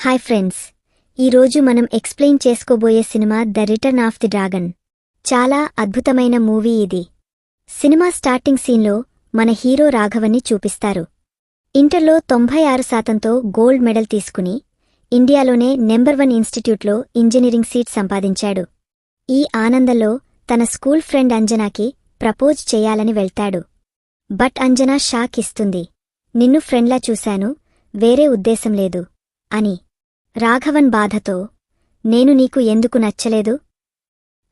Hi friends. ఈరోజు మనం explain చేసుకోబోయే cinema the return of the dragon. చాలా అద్భుతమైన మూవీ ఇది. సినిమా స్టార్టింగ్ సీన్లో మన హీరో రాఘవన్ని చూపిస్తారు. ఇంటర్లో తొంభై ఆరు శాతంతో గోల్డ్ మెడల్ తీసుకుని ఇండియాలోనే నెంబర్ వన్ ఇన్స్టిట్యూట్లో ఇంజనీరింగ్ సీట్ సంపాదించాడు. ఈ ఆనందంలో తన స్కూల్ ఫ్రెండ్ అంజనాకి ప్రపోజ్ చేయాలని వెళ్తాడు. బట్ అంజనా షాక్ ఇస్తుంది. నిన్ను ఫ్రెండ్లా చూశాను. వేరే ఉద్దేశం లేదు అని. రాఘవన్ బాధతో నేను నీకు ఎందుకు నచ్చలేదు?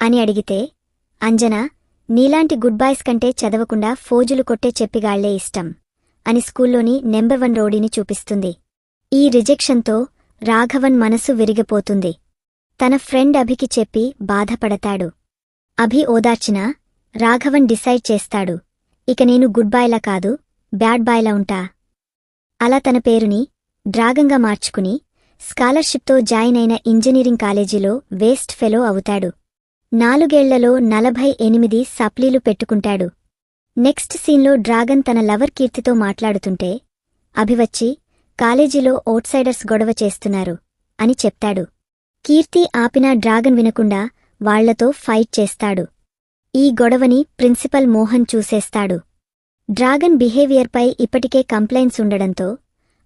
అని అడిగితే అంజనా నీలాంటి గుడ్ బాయ్స్ కంటే చదవకుండా ఫోజులు కొట్టే చెప్పిగాళ్ళే ఇష్టం అని స్కూల్లోని నెంబర్ వన్ రోడీని చూపిస్తుంది. ఈ రిజెక్షన్తో రాఘవన్ మనసు విరిగిపోతుంది. తన ఫ్రెండ్ అభికి చెప్పి బాధపడతాడు. అభి ఓదార్చినా రాఘవన్ డిసైడ్ చేస్తాడు. ఇక నేను గుడ్ బాయ్లా కాదు బ్యాడ్ బాయ్లా ఉంటా. అలా తన పేరుని డ్రాగంగా మార్చుకుని స్కాలర్షిప్తో జాయిన్ అయిన ఇంజనీరింగ్ కాలేజీలో వేస్ట్ ఫెలో అవుతాడు. నాలుగేళ్ళలో నలభై ఎనిమిది సప్లీలు పెట్టుకుంటాడు. నెక్స్ట్ సీన్లో డ్రాగన్ తన లవర్ కీర్తితో మాట్లాడుతుంటే అభివచ్చి కాలేజీలో ఔట్సైడర్స్ గొడవ చేస్తున్నారు అని చెప్తాడు. కీర్తి ఆపినా డ్రాగన్ వినకుండా వాళ్ళతో ఫైట్ చేస్తాడు. ఈ గొడవని ప్రిన్సిపల్ మోహన్ చూసేస్తాడు. డ్రాగన్ బిహేవియర్పై ఇప్పటికే కంప్లైంట్స్ ఉండడంతో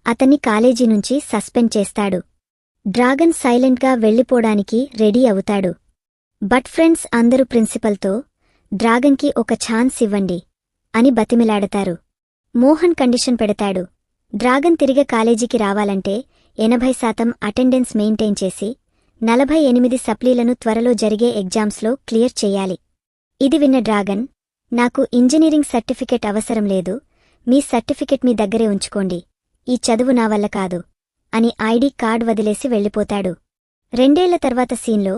అతన్ని కాలేజీ నుంచి సస్పెండ్ చేస్తాడు. డ్రాగన్ సైలెంట్గా వెళ్ళిపోడానికి రెడీ అవుతాడు. బట్ ఫ్రెండ్స్ అందరూ ప్రిన్సిపల్తో డ్రాగన్కి ఒక ఛాన్స్ ఇవ్వండి అని బతిమిలాడతారు. మోహన్ కండిషన్ పెడతాడు. డ్రాగన్ తిరిగి కాలేజీకి రావాలంటే ఎనభై శాతం అటెండెన్స్ మెయింటైన్ చేసి నలభై ఎనిమిది సప్లీలను త్వరలో జరిగే ఎగ్జామ్స్లో క్లియర్ చెయ్యాలి ఇది విన్న డ్రాగన్ నాకు ఇంజనీరింగ్ సర్టిఫికెట్ అవసరం లేదు మీ సర్టిఫికెట్ మీ దగ్గరే ఉంచుకోండి. ఈ చదువు నా వల్ల కాదు. అని ఐడి కార్డ్ వదిలేసి వెళ్ళిపోతాడు. రెండేళ్ళ తర్వాత సీన్లో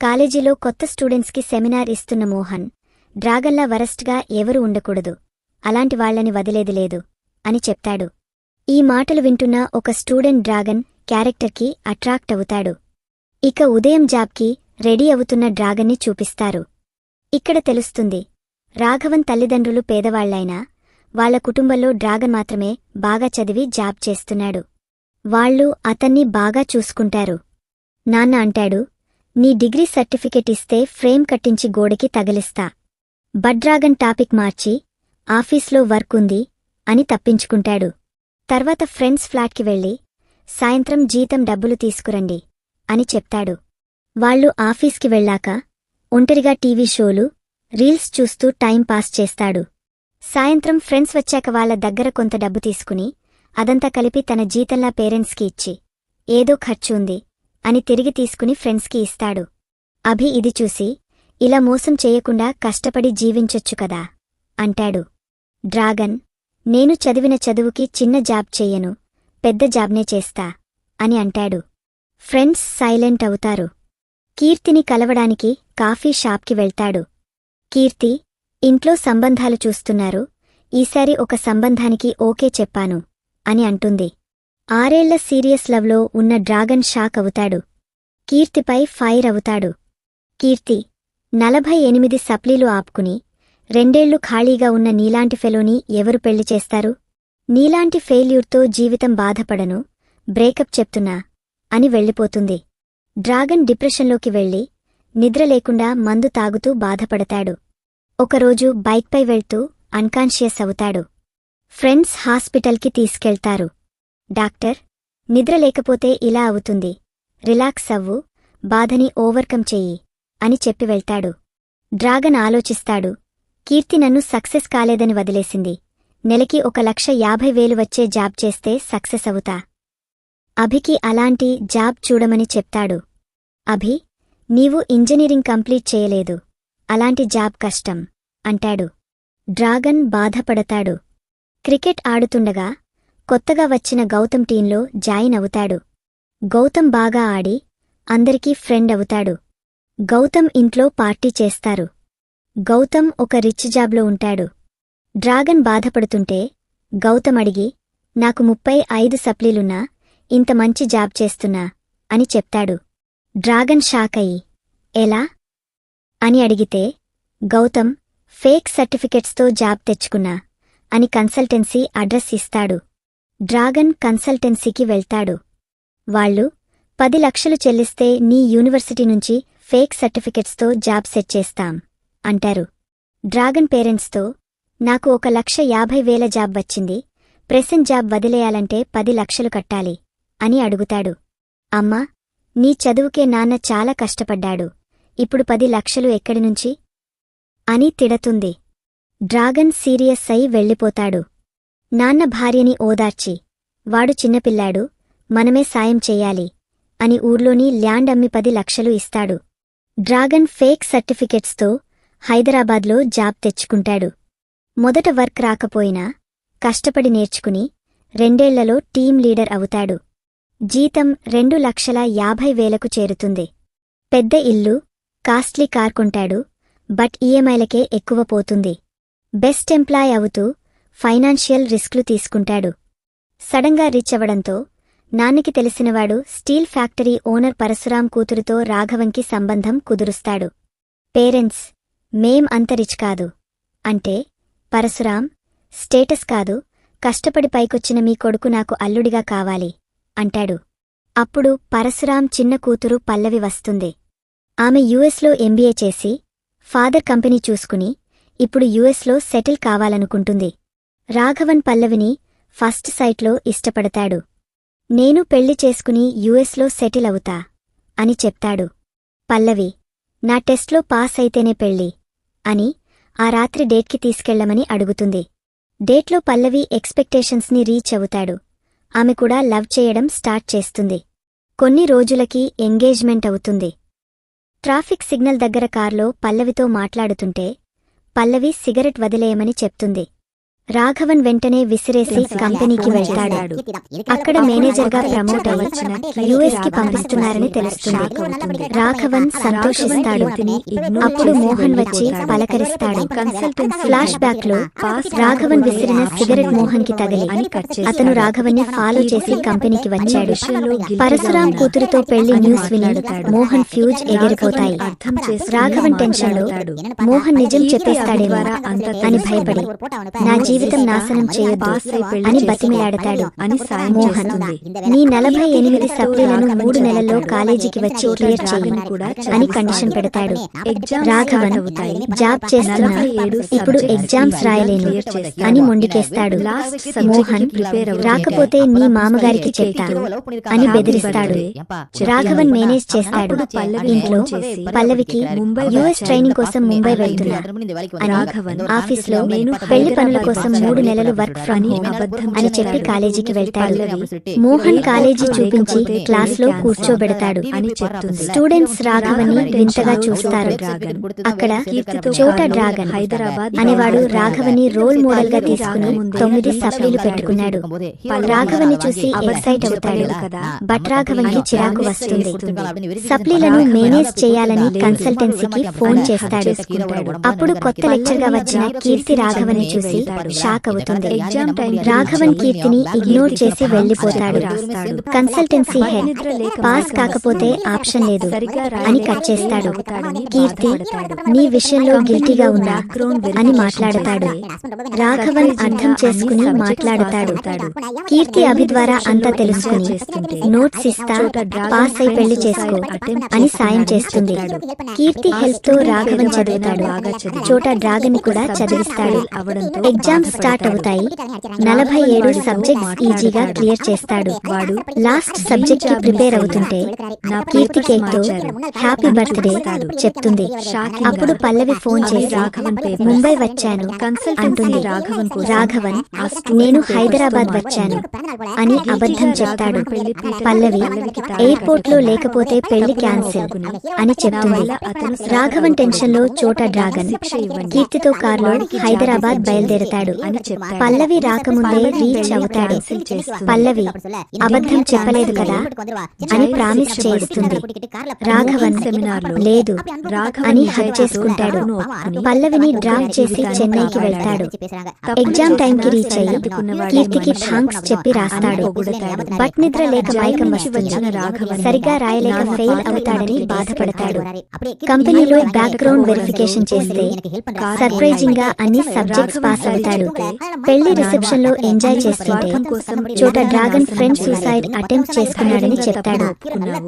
కాలేజీలో కొత్త స్టూడెంట్స్కి సెమినార్ ఇస్తున్న మోహన్ డ్రాగన్లా వరస్ట్గా ఎవరు ఉండకూడదు అలాంటి వాళ్ళని వదిలేది లేదు అని చెప్తాడు. ఈ మాటలు వింటున్న ఒక స్టూడెంట్ డ్రాగన్ క్యారెక్టర్కి అట్రాక్ట్ అవుతాడు. ఇక ఉదయం జాబ్కి రెడీ అవుతున్న డ్రాగన్ని చూపిస్తారు. ఇక్కడ తెలుస్తుంది రాఘవన్ తల్లిదండ్రులు పేదవాళ్ళైనా వాళ్ళ కుటుంబంలో డ్రాగన్ మాత్రమే బాగా చదివి జాబ్ చేస్తున్నాడు. వాళ్ళు అతన్ని బాగా చూసుకుంటారు. నాన్న అంటాడు నీ డిగ్రీ సర్టిఫికెట్ ఇస్తే ఫ్రేమ్ కట్టించి గోడకి తగిలిస్తా. బడ్రాగన్ టాపిక్ మార్చి ఆఫీస్లో వర్క్ ఉంది అని తప్పించుకుంటాడు. తర్వాత ఫ్రెండ్స్ ఫ్లాట్కి వెళ్ళి సాయంత్రం జీతం డబ్బులు తీసుకురండి అని చెప్తాడు. వాళ్ళు ఆఫీస్కి వెళ్ళాక ఒంటరిగా టీవీ షోలు రీల్స్ చూస్తూ టైం పాస్ చేస్తాడు. సాయంత్రం ఫ్రెండ్స్ వచ్చాక వాళ్ళ దగ్గర కొంత డబ్బు తీసుకుని అదంతా కలిపి తన జీతంలా పేరెంట్స్కి ఇచ్చి ఏదో ఖర్చు ఉంది అని తిరిగి తీసుకుని ఫ్రెండ్స్కి ఇస్తాడు. అభి ఇది చూసి ఇలా మోసం చేయకుండా కష్టపడి జీవించొచ్చు కదా అంటాడు. డ్రాగన్ నేను చదివిన చదువుకి చిన్న జాబ్ చెయ్యను పెద్ద జాబ్నే చేస్తా అని అంటాడు. ఫ్రెండ్స్ సైలెంట్ అవుతారు. కీర్తిని కలవడానికి కాఫీ షాప్కి వెళ్తాడు. కీర్తి ఇంట్లో సంబంధాలు చూస్తున్నారు ఈసారి ఒక సంబంధానికి ఓకే చెప్పాను అని అంటుంది. ఆరేళ్ళ సీరియస్ లవ్లో ఉన్న డ్రాగన్ షాక్ అవుతాడు. కీర్తిపై ఫైర్ అవుతాడు. కీర్తి నలభై ఎనిమిది సప్లీలు ఆపుకుని రెండేళ్ళు ఖాళీగా ఉన్న నీలాంటి ఫెలోని ఎవరు పెళ్ళి చేస్తారు? నీలాంటి ఫెయిల్యూర్తో జీవితం బాధపడను బ్రేకప్ చెప్తున్నా అని వెళ్ళిపోతుంది. డ్రాగన్ డిప్రెషన్లోకి వెళ్ళి నిద్ర లేకుండా మందు తాగుతూ బాధపడతాడు. ఒకరోజు బైక్పై వెళ్తూ అన్కాన్షియస్ అవుతాడు. ఫ్రెండ్స్ హాస్పిటల్కి తీసుకెళ్తారు. డాక్టర్ నిద్ర లేకపోతే ఇలా అవుతుంది. రిలాక్స్ అవ్వు బాధని ఓవర్కమ్ చెయ్యి అని చెప్పి వెళ్తాడు. డ్రాగన్ ఆలోచిస్తాడు. కీర్తి నన్ను సక్సెస్ కాలేదని వదిలేసింది. నెలకి ఒక లక్ష యాభై వేలు వచ్చే జాబ్ చేస్తే సక్సెస్ అవుతా. అభికి అలాంటి జాబ్ చూడమని చెప్తాడు. అభి నీవు ఇంజనీరింగ్ కంప్లీట్ చేయలేదు. అలాంటి జాబ్ కష్టం అంటాడు. డ్రాగన్ బాధపడతాడు. క్రికెట్ ఆడుతుండగా కొత్తగా వచ్చిన గౌతమ్ టీంలో జాయిన్ అవుతాడు. గౌతమ్ బాగా ఆడి అందరికీ ఫ్రెండ్ అవుతాడు. గౌతమ్ ఇంట్లో పార్టీ చేస్తారు. గౌతమ్ ఒక రిచ్ జాబ్లో ఉంటాడు. డ్రాగన్ బాధపడుతుంటే గౌతమ్ అడిగి నాకు ముప్పై ఐదు సప్లీలున్నా ఇంత మంచి జాబ్ చేస్తున్నా అని చెప్తాడు. డ్రాగన్ షాక్ అయి ఎలా అని అడిగితే గౌతమ్ ఫేక్ సర్టిఫికెట్స్తో జాబ్ తెచ్చుకున్నా. అని కన్సల్టెన్సీ అడ్రస్ ఇస్తాడు. డ్రాగన్ కన్సల్టెన్సీకి వెళ్తాడు. వాళ్ళు పది లక్షలు చెల్లిస్తే నీ యూనివర్సిటీ నుంచి ఫేక్ సర్టిఫికెట్స్తో జాబ్ సెట్ చేస్తాం అంటారు. డ్రాగన్ పేరెంట్స్తో నాకు ఒక లక్ష యాభై వేల జాబ్ వచ్చింది ప్రెసెంట్ జాబ్ వదిలేయాలంటే పది లక్షలు కట్టాలి అని అడుగుతాడు. అమ్మా నీ చదువుకే నాన్న చాలా కష్టపడ్డాడు ఇప్పుడు పది లక్షలు ఎక్కడినుంచి అని తిడతుంది. డ్రాగన్ సీరియస్ అయి వెళ్ళిపోతాడు. నాన్న భార్యని ఓదార్చి వాడు చిన్నపిల్లాడు మనమే సాయం చెయ్యాలి అని ఊర్లోని ల్యాండ్ అమ్మి పది లక్షలు ఇస్తాడు. డ్రాగన్ ఫేక్ సర్టిఫికెట్స్తో హైదరాబాద్లో జాబ్ తెచ్చుకుంటాడు. మొదట వర్క్ రాకపోయినా కష్టపడి నేర్చుకుని రెండేళ్ళలో టీం లీడర్ అవుతాడు. జీతం రెండు లక్షల యాభై వేలకు చేరుతుంది. పెద్ద ఇల్లు కాస్ట్లీ కార్ కొంటాడు బట్ ఈఎంఐలకే ఎక్కువ పోతుంది. బెస్ట్ ఎంప్లాయ్ అవుతూ ఫైనాన్షియల్ రిస్క్లు తీసుకుంటాడు. సడన్గా రిచ్ అవడంతో నాన్నకి తెలిసినవాడు స్టీల్ ఫ్యాక్టరీ ఓనర్ పరశురాం కూతురుతో రాఘవంకి సంబంధం కుదురుస్తాడు. పేరెంట్స్ మేం అంత రిచ్ కాదు. అంటే పరశురాం స్టేటస్ కాదు కష్టపడి పైకొచ్చిన మీ కొడుకు నాకు అల్లుడిగా కావాలి అంటాడు. అప్పుడు పరశురాం చిన్న కూతురు పల్లవి వస్తుంది. ఆమె యుఎస్లో ఎంబీఏ చేసి ఫాదర్ కంపెనీ చూసుకుని ఇప్పుడు యుఎస్లో సెటిల్ కావాలనుకుంటుంది. రాఘవన్ పల్లవిని ఫస్ట్ సైట్లో ఇష్టపడతాడు. నేను పెళ్ళి చేసుకుని యుఎస్లో సెటిల్ అవుతా అని చెప్తాడు. పల్లవి నా టెస్ట్లో పాస్ అయితేనే పెళ్ళి అని ఆ రాత్రి డేట్కి తీసుకెళ్ళమని అడుగుతుంది. డేట్లో పల్లవి ఎక్స్పెక్టేషన్స్ని రీచ్ అవుతాడు. ఆమె కూడా లవ్ చేయడం స్టార్ట్ చేస్తుంది. కొన్ని రోజులకి ఎంగేజ్మెంట్ అవుతుంది. ట్రాఫిక్ సిగ్నల్ దగ్గర కార్లో పల్లవితో మాట్లాడుతుంటే పల్లవి సిగరెట్ వదిలేయమని చెప్తుంది. రాఘవన్ వెంటనే విసిరేసి కంపెనీకి వెళ్తాడు అక్కడ మేనేజర్గా ప్రమోట్ అయ్యి యుఎస్కి పంపిస్తున్నారని తెలుస్తుంది రాఘవన్ సంతోషిస్తాడు అప్పుడు మోహన్ వచ్చి పలకరిస్తాడు ఫ్లాష్ బ్యాక్లో రాఘవన్ విసిరిన సిగరెట్ మోహన్కి తగిలి అతను రాఘవన్ని ఫాలో చేసి కంపెనీకి వచ్చాడు పరశురాం కూతురుతో పెళ్ళి న్యూస్ విని మోహన్ ఫ్యూజ్ ఎగిరిపోతాయి రాఘవన్ టెన్షన్లో మోహన్ నిజం చెప్పేస్తాడేమో అని భయపడి నా జీవితం నాశనం చేయొద్దు అని బతిమిలాడతాడు. మోహన్ నీ నలభై ఎనిమిది సప్లీలను మూడు నెలల్లో కాలేజీకి వచ్చి క్లియర్ చెయ్యి అని కండిషన్ పెడతాడు. రాఘవన్ జాబ్ చేస్తున్నా. ఇప్పుడు ఎగ్జామ్స్ రాయలేను అని మొండికేస్తాడు మోహన్ రాకపోతే నీ మామగారికి చెప్తా అని బెదిరిస్తాడు. రాఘవన్ మేనేజ్ చేస్తాడు. ఇంట్లో పల్లవికి యుఎస్ ట్రైనింగ్ కోసం ముంబై వెళ్తున్నా అని ఆఫీస్లో పెళ్ళి పనుల కోసం మూడు నెలలు వర్క్ ఫ్రమ్ హోమ్ అని చెప్పి కాలేజీకి వెళ్తాడు మోహన్ కాలేజీ చూపించి క్లాస్లో కూర్చోబెడతాడు స్టూడెంట్స్ రాఘవని వింతగా చూస్తారు అక్కడ చోట డ్రాగన్ హైదరాబాద్ అనేవాడు రాఘవని రోల్ మోడల్గా తీసుకుని తొమ్మిది సప్లీలు పెట్టుకున్నాడు రాఘవని చూసి ఎక్సైట్ అవుతాడు బట్ రాఘవన్కి చిరాకు వస్తుంది సప్లీలను మేనేజ్ చేయాలని కన్సల్టెన్సీకి ఫోన్ చేస్తాడు అప్పుడు కొత్త లెక్చర్గా వచ్చిన కీర్తి రాఘవని చూసి షాక్ అవుతుంది రాఘవన్ కీర్తిని ఇగ్నోర్ చేసి వెళ్ళిపోతాడు కన్సల్టెన్సీ హెడ్ పాస్ కాకపోతే ఆప్షన్ లేదు అని కట్ చేస్తాడు కీర్తి నీ విషయంలో గిల్టీగా ఉన్నా అని మాట్లాడతాడు రాఘవన్ అర్థం చేసుకుని మాట్లాడతాడు కీర్తి అభి ద్వారా అంతా తెలుసుకుని నోట్స్ ఇస్తా పాస్ అయి పెళ్ళి చేసుకో అని సాయం చేస్తుంది కీర్తి హెల్ప్తో రాఘవన్ చదువుతాడు చోట డ్రాగన్ కూడా చదివిస్తాడు ఎగ్జామ్స్ స్టార్ట్ అవుతాయి. నలభై ఏడు సబ్జెక్ట్స్ ఈజీగా క్లియర్ చేస్తాడు. వాడు లాస్ట్ సబ్జెక్ట్కి ప్రిపేర్ అవుతుంటే నా కీర్తి కేక్తో హ్యాపీ బర్త్డే చెప్తుంది. అప్పుడు పల్లవి ఫోన్ చేసి ముంబై వచ్చాను అంటుంది. రాఘవన్ నేను హైదరాబాద్ వచ్చాను అని అబద్ధం చెప్తాడు. పల్లవి ఎయిర్పోర్ట్లో లేకపోతే పెళ్ళి క్యాన్సిల్ అని చెప్తుంది. రాఘవన్ టెన్షన్లో చోట డ్రాగన్ కీర్తితో కార్లో హైదరాబాద్ బయలుదేరతాడు. పల్లవి రాకముందే రీచ్ అవుతాడు. పల్లవి అబద్ధం చెప్పలేదు కదా అని ప్రామిస్ చేయిస్తుంది రాఘవన్ లేదు. అని హక్ చేసుకుంటాడు. పల్లవిని డ్రాప్ చేసి చెన్నైకి వెళ్తాడు. ఎగ్జామ్ టైం కి రీచ్ అయ్యి కీర్తికి థాంక్స్ చెప్పి రాస్తాడు. బట్ నిద్ర లేక మైకం సరిగా రాయలేక ఫెయిల్ అవుతాడని బాధపడతాడు. కంపెనీలో బ్యాక్గ్రౌండ్ వెరిఫికేషన్ చేస్తే సర్ప్రైజింగ్గా అన్ని సబ్జెక్ట్స్ పాస్ అవుతాడు ఉంటాడు పెళ్ళి రిసెప్షన్లో ఎంజాయ్ చేస్తుంటే చోట డ్రాగన్ ఫ్రెండ్ సూసైడ్ అటెంప్ట్ చేసుకున్నాడని చెప్తాడు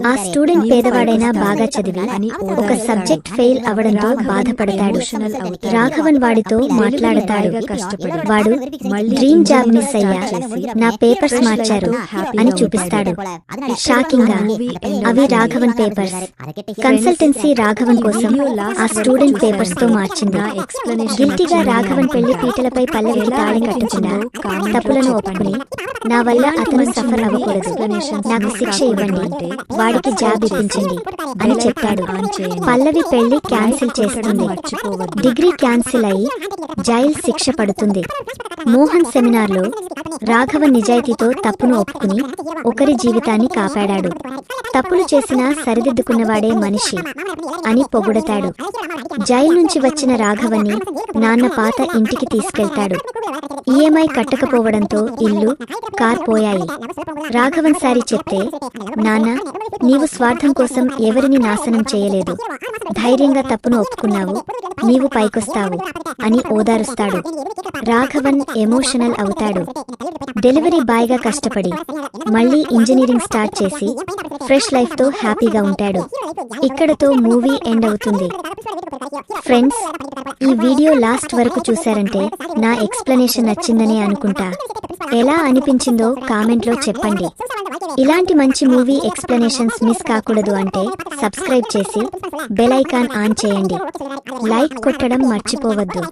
ఆ స్టూడెంట్ పేదవాడైనా బాగా చదివి ఒక సబ్జెక్ట్ ఫెయిల్ అవడంతో బాధపడతాడు రాఘవన్ వాడితో మాట్లాడతాడు వాడు డ్రీమ్ జాబ్ మిస్ అయ్యా నా పేపర్స్ మార్చారు అని చూపిస్తాడు షాకింగ్గా అవి రాఘవన్ పేపర్స్ కన్సల్టెన్సీ రాఘవన్ కోసం ఆ స్టూడెంట్ పేపర్స్తో మార్చింది గిల్టీగా రాఘవన్ పెళ్ళి పీటలపై పల్లవికి తాళి కట్టకుండా తప్పులను ఒప్పుకుని నా వల్ల అతను సఫర్ అవ్వకూడదు. నాకు శిక్ష ఇవ్వండి. వాడికి జాబ్ ఇప్పించండి అని చెప్పాడు. పల్లవి పెళ్ళి క్యాన్సిల్ చేస్తుంది. డిగ్రీ క్యాన్సిల్ అయి జైల్ శిక్ష పడుతుంది. మోహన్ సెమినార్లో రాఘవ నిజాయితీతో తప్పును ఒప్పుకుని ఒకరి జీవితాన్ని కాపాడాడు. తప్పులు చేసినా సరిదిద్దుకున్నవాడే మనిషి అని పొగుడతాడు. జైలు నుంచి వచ్చిన రాఘవన్ని నాన్న పాత ఇంటికి తీసుకెళ్తాడు. ఈఎంఐ కట్టకపోవడంతో ఇల్లు కార్ పోయాయి. రాఘవన్ సారి చెప్తే నాన్న నీవు స్వార్థం కోసం ఎవరిని నాశనం చేయలేదు. ధైర్యంగా తప్పును ఒప్పుకున్నావు. నీవు పైకొస్తావు అని ఓదారుస్తాడు. రాఘవన్ ఎమోషనల్ అవుతాడు. డెలివరీ బాయ్గా కష్టపడి మళ్ళీ ఇంజనీరింగ్ స్టార్ట్ చేసి ఫ్రెష్ లైఫ్తో హ్యాపీగా ఉంటాడు. ఇక్కడతో మూవీ ఎండ్ అవుతుంది. ఫ్రెండ్స్ ఈ వీడియో లాస్ట్ వరకు చూశారంటే నా ఎక్స్ప్లెనేషన్ నచ్చిందనే అనుకుంటా. ఎలా అనిపించిందో కామెంట్లో చెప్పండి. ఇలాంటి మంచి మూవీ ఎక్స్ప్లెనేషన్స్ మిస్ కాకూడదు అంటే సబ్స్క్రైబ్ చేసి బెల్ ఐకాన్ ఆన్ చేయండి. లైక్ కొట్టడం మర్చిపోవద్దు.